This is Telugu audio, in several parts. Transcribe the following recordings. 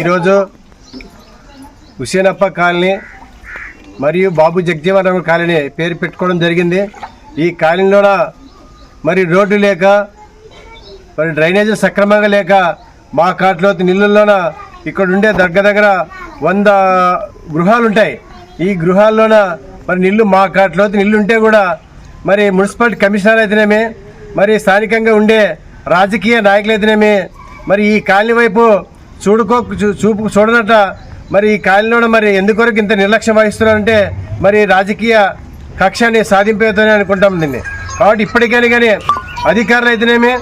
ఈరోజు హుసేనప్ప కాలనీ మరియు బాబు జగజీవన్ కాలనీ పేరు పెట్టుకోవడం జరిగింది. ఈ కాలనీలోన మరి రోడ్డు లేక మరి డ్రైనేజీ సక్రమంగా లేక మా కాట్లో నీళ్ళల్లోన ఇక్కడ ఉండే దగ్గర దగ్గర వంద గృహాలు ఉంటాయి ఈ గృహాల్లోన మరి నీళ్ళు మా కాట్లో నీళ్ళు ఉంటే కూడా మరి మున్సిపాలిటీ కమిషనర్ అయితేనేమి మరి స్థానికంగా ఉండే రాజకీయ నాయకులు అయితేనేమి మరి ఈ కాలనీ వైపు చూడుకో చూ- చూపు చూడనట మరి ఈ కాలనీలో మరి ఎందుకొరకు ఇంత నిర్లక్ష్యం వహిస్తున్నారంటే మరి రాజకీయ కక్షాన్ని సాధింపేతోనే అనుకుంటాం దీన్ని. కాబట్టి ఇప్పటికైనా కానీ అధికారులు అయితేనేమి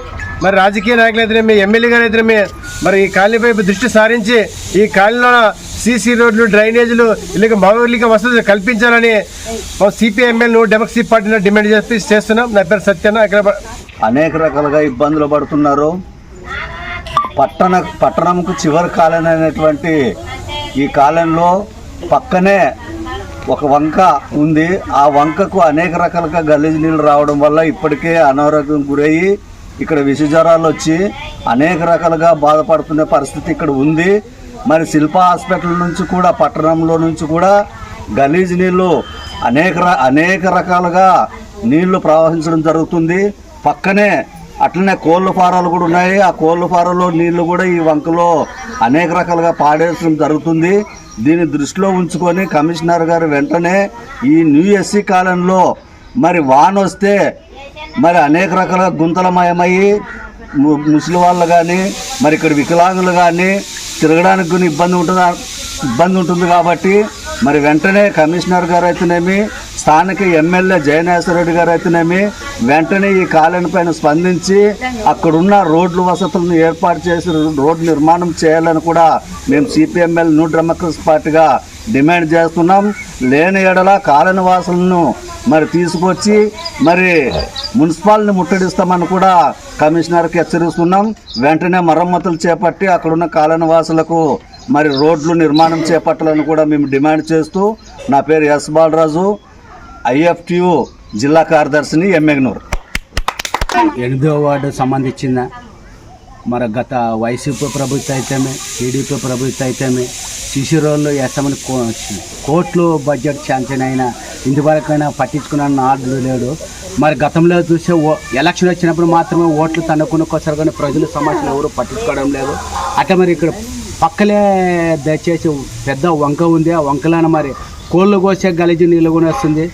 మరి రాజకీయ నాయకులు అయితేనేమి ఎమ్మెల్యే గారు అయితేనేమి మరి ఈ కాలనీ వైపు దృష్టి సారించి ఈ కాలనీలో సీసీ రోడ్లు డ్రైనేజీలు ఇలాగ మౌలిక వసతులు కల్పించాలని సిపిఎంఎల్ డెమోక్రసీ పార్టీని డిమాండ్ చేసి చేస్తున్నాం. నా పేరు సత్యన్న అనేక రకాలుగా ఇబ్బందులు పడుతున్నారు. పట్టణ పట్టణంకు చివరి కాలనీ అనేటువంటి ఈ కాలంలో పక్కనే ఒక వంక ఉంది. ఆ వంకకు అనేక రకాలుగా గలీజ్ నీళ్ళు రావడం వల్ల ఇప్పటికే అనారోగ్యం గురయ్యి ఇక్కడ విష జ్వరాలు వచ్చి అనేక రకాలుగా బాధపడుతున్న పరిస్థితి ఇక్కడ ఉంది. మరి శిల్ప హాస్పిటల్ నుంచి కూడా పట్టణంలో నుంచి కూడా గలీజ్ నీళ్ళు అనేక అనేక రకాలుగా నీళ్ళు ప్రవహించడం జరుగుతుంది. పక్కనే అట్లనే కోళ్ళ ఫారాలు కూడా ఉన్నాయి. ఆ కోళ్ళ ఫారాలో నీళ్ళు కూడా ఈ వంకలో అనేక రకాలుగా పాడేయడం జరుగుతుంది. దీన్ని దృష్టిలో ఉంచుకొని కమిషనర్ గారు వెంటనే ఈ న్యూ ఎస్సీ కాలంలో మరి వాన వస్తే మరి అనేక రకాలుగా గుంతలమయమయ్యి ము- ముసలి వాళ్ళు కానీ మరి ఇక్కడ వికలాంగులు కానీ తిరగడానికి కొన్ని ఇబ్బంది ఉంటుంది ఇబ్బంది ఉంటుంది కాబట్టి మరి వెంటనే కమిషనర్ గారు అయితేనేమి స్థానిక ఎమ్మెల్యే జయనేశ్వరరెడ్డి గారు అయితేనేమి వెంటనే ఈ కాలనీ పైన స్పందించి అక్కడున్న రోడ్లు వసతులను ఏర్పాటు చేసి రోడ్డు నిర్మాణం చేయాలని కూడా మేము సిపిఎంఎల్ న్యూ డెమోక్రసీ పార్టీగా డిమాండ్ చేస్తున్నాం. లేని ఎడల కాలనీ వాసులను మరి తీసుకొచ్చి మరి మున్సిపాలిటీని ముట్టడిస్తామని కూడా కమిషనర్కి హెచ్చరిస్తున్నాం. వెంటనే మరమ్మతులు చేపట్టి అక్కడున్న కాలనీ వాసులకు మరి రోడ్లు నిర్మాణం చేపట్టాలని కూడా మేము డిమాండ్ చేస్తూ నా పేరు ఎస్ బాలరాజు. ఐఎఫ్టియు జిల్లా కార్యదర్శిని ఎమ్మెగ్నూర్. ఎనిమిదో వార్డు సంబంధించిన మరి గత వైసీపీ ప్రభుత్వం అయితేమే టీడీపీ ప్రభుత్వం అయితేమే శిశురోళ్ళు ఎస్ఎంని కో కోట్లు బడ్జెట్ శాంక్షన్ అయినా ఇంతవరకైనా పట్టించుకున్న నాడు లేడు. మరి గతంలో చూస్తే ఓ ఎలక్షన్ వచ్చినప్పుడు మాత్రమే ఓట్లు తన్నుకునికోసారు కానీ ప్రజల సమస్యలు ఎవరు పట్టించుకోవడం లేదు. అట్లా మరి ఇక్కడ పక్కలే దయచేసి పెద్ద వంక ఉంది. ఆ వంకలను మరి కోళ్ళు కోసే గలిజి నీళ్ళు కూడా వస్తుంది.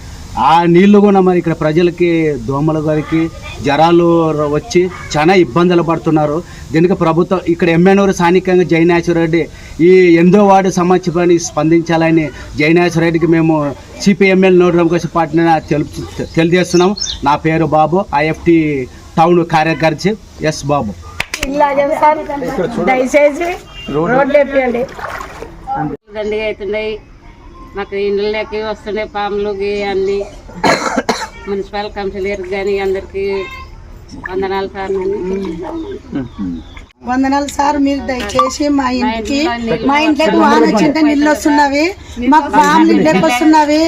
ఆ నీళ్ళు కూడా మరి ఇక్కడ ప్రజలకి దోమల గారికి జ్వరాలు వచ్చి చాలా ఇబ్బందులు పడుతున్నారు. దీనికి ప్రభుత్వం ఇక్కడ ఎమ్మెనూరు స్థానికంగా జయనాశ్వరరెడ్డి ఈ ఎనిమిదో వార్డు సమస్యపై స్పందించాలని జయనాశ్వరరెడ్డికి మేము సిపిఎంఎల్ నోట్ రమకేశ్ పార్టీని తెలుపు తెలియజేస్తున్నాం. నా పేరు బాబు ఐఎఫ్టి టౌన్ కార్యదర్శి ఎస్ బాబు. దయచేసి అవుతున్నాయి. మాకు ఇండ్లకి వస్తున్నాయి పాములు గి అన్ని. మున్సిపల్ కౌన్సిలర్ కానీ అందరికి వందనాలు సార్ వందనాలు సార్ మీరు దయచేసి మా ఇంటికి మా ఇంట్లోకి వాన వచ్చింటే నీళ్ళు వస్తున్నవి మాకు పాములు ఇంట్లోకి వస్తున్నవి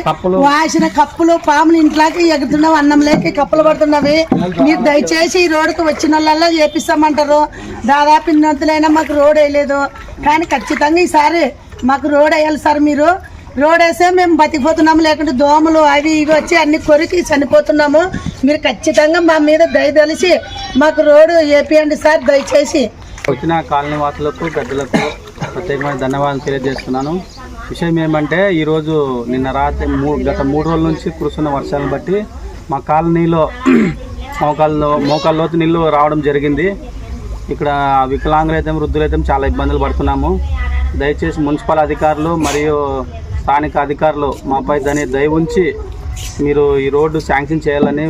వాసిన కప్పులు పాములు ఇంట్లోకి ఎగుతున్నావు అన్నం లేక కప్పులు పడుతున్నవి. మీరు దయచేసి ఈ రోడ్డుకు వచ్చిన వాళ్ళల్లో చేపిస్తామంటారు. దాదాపు ఇన్నొంతులైనా మాకు రోడ్ వేయలేదు. కానీ ఖచ్చితంగా ఈసారి మాకు రోడ్ వేయాలి సార్ మీరు. రోడ్ వేస్తే మేము బతికిపోతున్నాము లేకుంటే దోమలు అవి ఇవి వచ్చి అన్ని కొరికి చనిపోతున్నాము. మీరు ఖచ్చితంగా మా మీద దయ మాకు రోడ్డు ఏపీయండి సార్ దయచేసి. వచ్చిన కాలనీ వాసులకు పెద్దలకు ప్రత్యేకమైన ధన్యవాదాలు తెలియజేస్తున్నాను. విషయం ఏమంటే ఈరోజు నిన్న రాత్రి మూడు గత మూడు రోజుల నుంచి కురుస్తున్న వర్షాలను బట్టి మా కాలనీలో మోకాల్లో మోకాళ్ళ లోతు నీళ్ళు రావడం జరిగింది. ఇక్కడ వికలాంగులైతే వృద్ధులైతే చాలా ఇబ్బందులు పడుతున్నాము. దయచేసి మున్సిపల్ అధికారులు మరియు స్థానిక అధికారులు మాపై దాన్ని దయ ఉంచి మీరు ఈ రోడ్డు శాంక్షన్ చేయాలని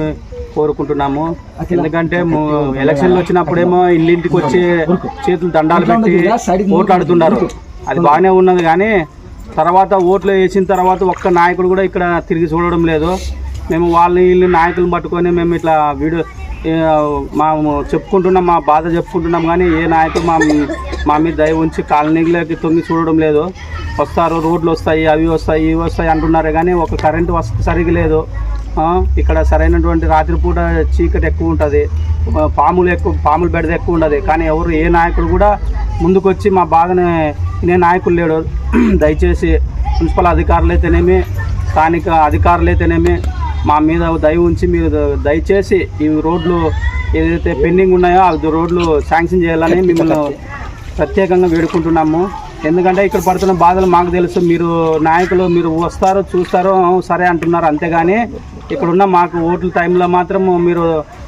కోరుకుంటున్నాము. ఎందుకంటే ఎలక్షన్లు వచ్చినప్పుడేమో ఇల్లింటికి వచ్చి చేతులు దండాలు పెట్టి ఓట్లు ఆడుతున్నారు అది బాగానే ఉన్నది కానీ తర్వాత ఓట్లు వేసిన తర్వాత ఒక్క నాయకుడు కూడా ఇక్కడ తిరిగి చూడడం లేదు. మేము వాళ్ళ వీళ్ళు నాయకులను పట్టుకొని మేము ఇట్లా వీడియో మా చెప్పుకుంటున్నాం మా బాధ చెప్పుకుంటున్నాం కానీ ఏ నాయకుడు మా మా మీద దయ ఉంచి కాలనీలోకి తొంగి చూడడం లేదు. వస్తారు రోడ్లు వస్తాయి అవి వస్తాయి ఇవి వస్తాయి అంటున్నారు కానీ ఒక కరెంటు వసతి సరిగా లేదు. ఇక్కడ సరైనటువంటి రాత్రిపూట చీకటి ఎక్కువ ఉంటుంది. పాములు ఎక్కువ పాములు బెడద ఎక్కువ ఉండదు కానీ ఎవరు ఏ నాయకుడు కూడా ముందుకొచ్చి మా బాధనే నేను నాయకులు లేడు. దయచేసి మున్సిపల్ అధికారులు అయితేనేమి స్థానిక అధికారులు అయితేనేమి మా మీద దయ ఉంచి మీరు దయచేసి ఈ రోడ్లు ఏదైతే పెండింగ్ ఉన్నాయో ఆ రోడ్లు శాంక్షన్ చేయాలని మిమ్మల్ని ప్రత్యేకంగా వేడుకుంటున్నాము. ఎందుకంటే ఇక్కడ పడుతున్న బాధలు మాకు తెలుసు. మీరు నాయకులు మీరు వస్తారు చూస్తారు సరే అంటున్నారు. అంతేగాని ఇక్కడ ఉన్న మాకు ఓట్ల టైంలో మాత్రం మీరు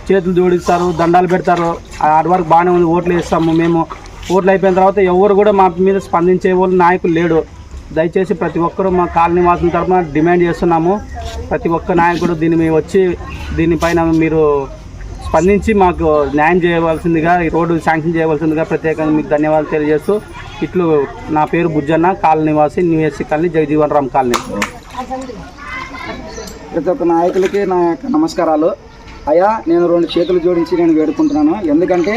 చేతులు జోడిస్తారు దండాలు పెడతారు. ఆడి వరకు బాగానే ఉంది. ఓట్లు వేస్తాము మేము. ఓట్లు అయిపోయిన తర్వాత ఎవరు కూడా మా మీద స్పందించే వాళ్ళు నాయకులు లేడు. దయచేసి ప్రతి ఒక్కరూ మా కాలనీ వాసుల తరఫున డిమాండ్ చేస్తున్నాము. ప్రతి ఒక్క నాయకుడు దీన్ని మీ వచ్చి దీనిపైన మీరు స్పందించి మాకు న్యాయం చేయవలసిందిగా ఈ రోడ్డు శాంక్షన్ చేయవలసిందిగా ప్రత్యేకంగా మీకు ధన్యవాదాలు తెలియజేస్తూ ఇట్లు నా పేరు బుజ్జన్న కాలనీ నివాసి new SC colony Jagjivan Ram colony. ప్రతి ఒక్క నాయకులకి నా యొక్క నమస్కారాలు. అయ్యా నేను రెండు చేతులు జోడించి నేను వేడుకుంటున్నాను. ఎందుకంటే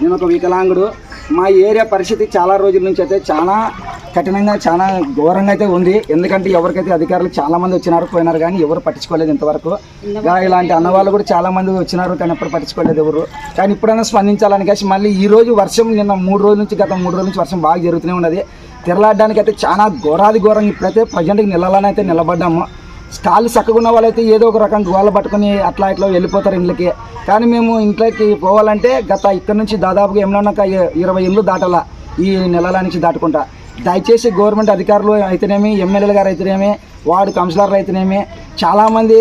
నేను ఒక వికలాంగుడు. మా ఏరియా పరిస్థితి చాలా రోజుల నుంచి అయితే చాలా కఠినంగా చాలా ఘోరంగా అయితే ఉంది. ఎందుకంటే ఎవరికైతే అధికారులు చాలా మంది వచ్చినారు పోయినారు కానీ ఎవరు పట్టించుకోలేదు ఇంతవరకు. ఇలాంటి అన్నవాళ్ళు కూడా చాలా మంది వచ్చినారు కానీ ఎప్పుడు పట్టించుకోలేదు ఎవరు. కానీ ఇప్పుడైనా స్పందించాలని కాసి మళ్ళీ ఈ రోజు వర్షం నిన్న మూడు రోజుల నుంచి గత మూడు రోజుల నుంచి వర్షం బాగా జరుగుతూనే ఉన్నది. తిరలాడడానికి అయితే చాలా ఘోరాది ఘోరంగా ఇప్పుడైతే ప్రజెంట్కి నిలలోనే అయితే నిలబడ్డాము. కాళ్ళు చక్కగా ఉన్న వాళ్ళైతే ఏదో ఒక రకం గోళ్ళ పట్టుకుని అట్లా ఇట్లా వెళ్ళిపోతారు ఇంట్లోకి కానీ మేము ఇంట్లోకి పోవాలంటే గత ఇక్కడ నుంచి దాదాపుగా ఏమన్నా ఇరవై ఇండ్లు దాటాల ఈ నెలల నుంచి దాటుకుంటా. దయచేసి గవర్నమెంట్ అధికారులు అయితేనేమి ఎమ్మెల్యేలు గారు అయితేనేమి వార్డు కౌన్సిలర్లు అయితేనేమి చాలామంది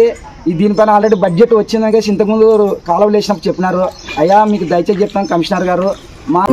దీనిపైన ఆల్రెడీ బడ్జెట్ వచ్చిందని కలిసి ఇంతకుముందు కాలువలు వేసినప్పుడు చెప్పినారు. అయ్యా మీకు దయచేసి చెప్తాను కమిషనర్ గారు. మా